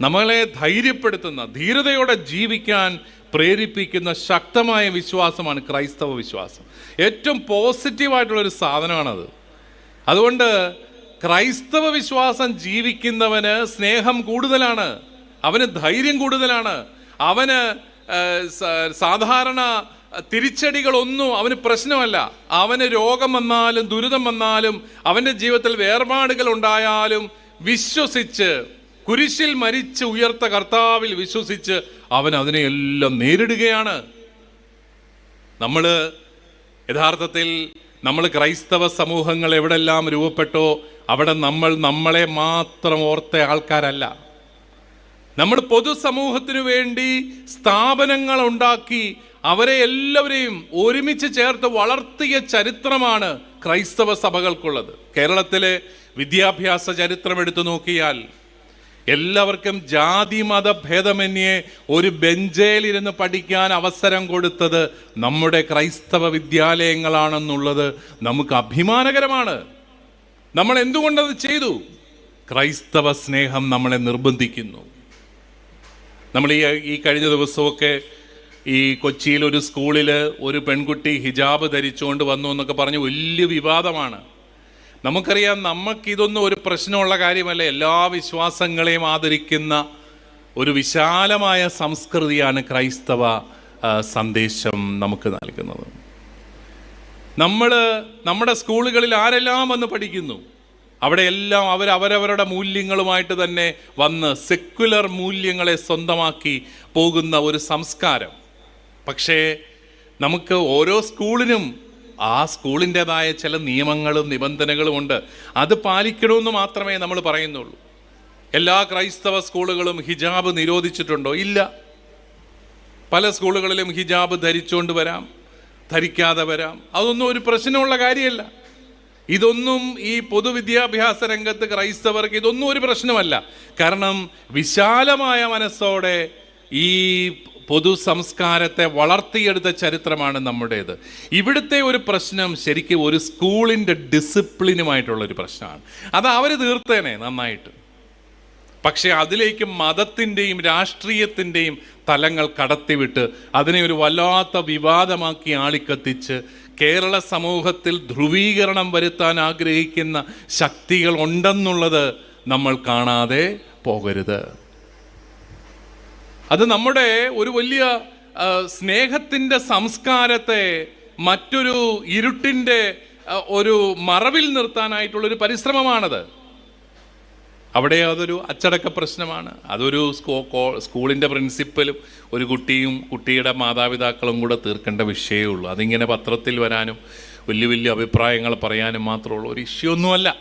നമ്മളെ ധൈര്യപ്പെടുത്തുന്ന ധീരതയോടെ ജീവിക്കാൻ പ്രേരിപ്പിക്കുന്ന ശക്തമായ വിശ്വാസമാണ് ക്രൈസ്തവ വിശ്വാസം. ഏറ്റവും പോസിറ്റീവായിട്ടുള്ളൊരു സാധനമാണത്. അതുകൊണ്ട് ക്രൈസ്തവ വിശ്വാസം ജീവിക്കുന്നവന് സ്നേഹം കൂടുതലാണ് അവന് ധൈര്യം കൂടുതലാണ് അവന് സാധാരണ തിരിച്ചടികളൊന്നും അവന് പ്രശ്നമല്ല. അവന് രോഗം വന്നാലും ദുരിതം വന്നാലും അവന്റെ ജീവിതത്തിൽ വേർപാടുകൾ ഉണ്ടായാലും വിശ്വസിച്ച് കുരിശിൽ മരിച്ച് ഉയർത്ത കർത്താവിൽ വിശ്വസിച്ച് അവൻ അതിനെയെല്ലാം നേരിടുകയാണ്. നമ്മൾ യഥാർത്ഥത്തിൽ നമ്മൾ ക്രൈസ്തവ സമൂഹങ്ങൾ എവിടെല്ലാം രൂപപ്പെട്ടോ അവിടെ നമ്മൾ നമ്മളെ മാത്രം ഓർത്ത ആൾക്കാരല്ല. നമ്മൾ പൊതുസമൂഹത്തിനു വേണ്ടി സ്ഥാപനങ്ങൾ ഉണ്ടാക്കി അവരെ എല്ലാവരെയും ഒരുമിച്ച് ചേർത്ത് വളർത്തിയ ചരിത്രമാണ് ക്രൈസ്തവ സഭകൾക്കുള്ളത്. കേരളത്തിലെ വിദ്യാഭ്യാസ ചരിത്രം എടുത്തു നോക്കിയാൽ എല്ലാവർക്കും ജാതി മത ഭേദമന്യേ ഒരു ബെഞ്ചേലിരുന്ന് പഠിക്കാൻ അവസരം കൊടുത്തത് നമ്മുടെ ക്രൈസ്തവ വിദ്യാലയങ്ങളാണെന്നുള്ളത് നമുക്ക് അഭിമാനകരമാണ്. നമ്മൾ എന്തുകൊണ്ടത് ചെയ്തു? ക്രൈസ്തവ സ്നേഹം നമ്മളെ നിർബന്ധിക്കുന്നു. നമ്മൾ ഈ ഈ കഴിഞ്ഞ ദിവസമൊക്കെ ഈ കൊച്ചിയിൽ ഒരു സ്കൂളിൽ ഒരു പെൺകുട്ടി ഹിജാബ് ധരിച്ചുകൊണ്ട് വന്നു എന്നൊക്കെ പറഞ്ഞ് വലിയ വിവാദമാണ്. നമുക്കറിയാം നമുക്കിതൊന്നും ഒരു പ്രശ്നമുള്ള കാര്യമല്ല. എല്ലാ വിശ്വാസങ്ങളെയും ആദരിക്കുന്ന ഒരു വിശാലമായ സംസ്കൃതിയാണ് ക്രൈസ്തവ സന്ദേശം നമുക്ക് നൽകുന്നത്. നമ്മൾ നമ്മുടെ സ്കൂളുകളിൽ ആരെല്ലാം വന്ന് പഠിക്കുന്നു? അവിടെ എല്ലാം അവർ അവരവരുടെ മൂല്യങ്ങളുമായിട്ട് തന്നെ വന്ന് സെക്യുലർ മൂല്യങ്ങളെ സ്വന്തമാക്കി പോകുന്ന ഒരു സംസ്കാരം. പക്ഷേ നമുക്ക് ഓരോ സ്കൂളിനും ആ സ്കൂളിന്റെതായ ചില നിയമങ്ങളും നിബന്ധനകളും ഉണ്ട്. അത് പാലിക്കണമെന്ന് മാത്രമേ നമ്മൾ പറയുന്നുള്ളൂ. എല്ലാ ക്രൈസ്തവ സ്കൂളുകളും ഹിജാബ് നിരോധിച്ചിട്ടുണ്ടോ? ഇല്ല. പല സ്കൂളുകളിലും ഹിജാബ് ധരിച്ചുകൊണ്ട് വരാം ധരിക്കാതെ വരാം. അതൊന്നും ഒരു പ്രശ്നമുള്ള കാര്യമല്ല. ഇതൊന്നും ഈ പൊതുവിദ്യാഭ്യാസ രംഗത്ത് ക്രൈസ്തവർക്ക് ഇതൊന്നും ഒരു പ്രശ്നമല്ല. കാരണം വിശാലമായ മനസ്സോടെ ഈ പൊതു സംസ്കാരത്തെ വളർത്തിയെടുത്ത ചരിത്രമാണ് നമ്മുടേത്. ഇവിടുത്തെ ഒരു പ്രശ്നം ശരിക്കും ഒരു സ്കൂളിന്റെ ഡിസിപ്ലിനുമായിട്ടുള്ളൊരു പ്രശ്നമാണ്. അത് അവർ തീർത്തേനെ നന്നായിട്ട്. പക്ഷേ അതിലേക്ക് മതത്തിന്റെയും രാഷ്ട്രീയത്തിന്റെയും തലങ്ങൾ കടത്തിവിട്ട് അതിനെ ഒരു വല്ലാത്ത വിവാദമാക്കി ആളിക്കത്തിച്ച് കേരള സമൂഹത്തിൽ ധ്രുവീകരണം വരുത്താൻ ആഗ്രഹിക്കുന്ന ശക്തികൾ ഉണ്ടെന്നുള്ളത് നമ്മൾ കാണാതെ പോകരുത്. അത് നമ്മുടെ ഒരു വലിയ സ്നേഹത്തിന്റെ സംസ്കാരത്തെ മറ്റൊരു ഇരുട്ടിന്റെ ഒരു മറവിൽ നിർത്താനായിട്ടുള്ളൊരു പരിശ്രമമാണത്. അവിടെ അതൊരു അച്ചടക്ക പ്രശ്നമാണ്. അതൊരു സ്കൂ സ്കൂളിന്റെ പ്രിൻസിപ്പലും ഒരു കുട്ടിയും കുട്ടിയുടെ മാതാപിതാക്കളും കൂടെ തീർക്കേണ്ട വിഷയമേ ഉള്ളൂ. അതിങ്ങനെ പത്രത്തിൽ വരാനും വലിയ വലിയ അഭിപ്രായങ്ങൾ പറയാനും മാത്രമുള്ള ഒരു ഇഷ്യൂ ഒന്നുമല്ല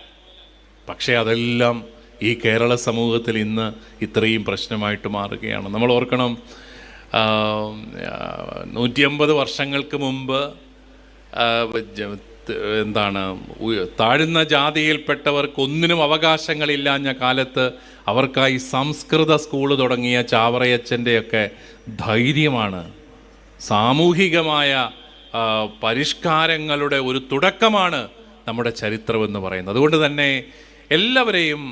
പക്ഷേ അതെല്ലാം ഈ കേരള സമൂഹത്തിൽ ഇന്ന് ഇത്രയും പ്രശ്നമായിട്ട് മാറുകയാണ്. നമ്മൾ ഓർക്കണം നൂറ്റിയമ്പത് വർഷങ്ങൾക്ക് മുമ്പ് എന്താണ് താഴ്ന്ന ജാതിയിൽപ്പെട്ടവർക്ക് ഒന്നിനും അവകാശങ്ങളില്ലാഞ്ഞ കാലത്ത് അവർക്കായി സംസ്കൃത സ്കൂൾ തുടങ്ങിയ ചാവറയച്ചന്റെയൊക്കെ ധൈര്യമാണ്. സാമൂഹികമായ പരിഷ്കാരങ്ങളുടെ ഒരു തുടക്കമാണ് നമ്മുടെ ചരിത്രമെന്ന് പറയുന്നത്. അതുകൊണ്ട് തന്നെ എല്ലാവരെയും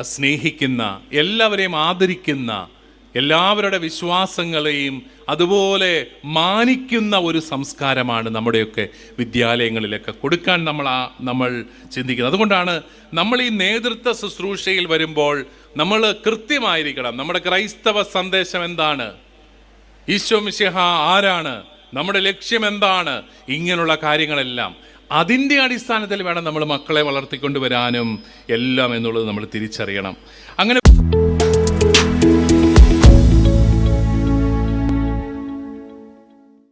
സ്നേഹിക്കുന്ന എല്ലാവരെയും ആദരിക്കുന്ന എല്ലാവരുടെ വിശ്വാസങ്ങളെയും അതുപോലെ മാനിക്കുന്ന ഒരു സംസ്കാരമാണ് നമ്മുടെയൊക്കെ വിദ്യാലയങ്ങളിലൊക്കെ കൊടുക്കാൻ നമ്മൾ ആ നമ്മൾ ചിന്തിക്കുന്നത്. അതുകൊണ്ടാണ് നമ്മൾ ഈ നേതൃത്വ ശുശ്രൂഷയിൽ വരുമ്പോൾ നമ്മൾ കൃത്യമായിരിക്കണം. നമ്മുടെ ക്രൈസ്തവ സന്ദേശം എന്താണ്? ഈശോ മിശിഹ ആരാണ്? നമ്മുടെ ലക്ഷ്യം എന്താണ്? ഇങ്ങനെയുള്ള കാര്യങ്ങളെല്ലാം. അതിന്റെ അടിസ്ഥാനത്തിൽ വേണം നമ്മൾ മക്കളെ വളർത്തിക്കൊണ്ടുവരാനും എല്ലാം എന്നുള്ളത് നമ്മൾ തിരിച്ചറിയണം. അങ്ങനെ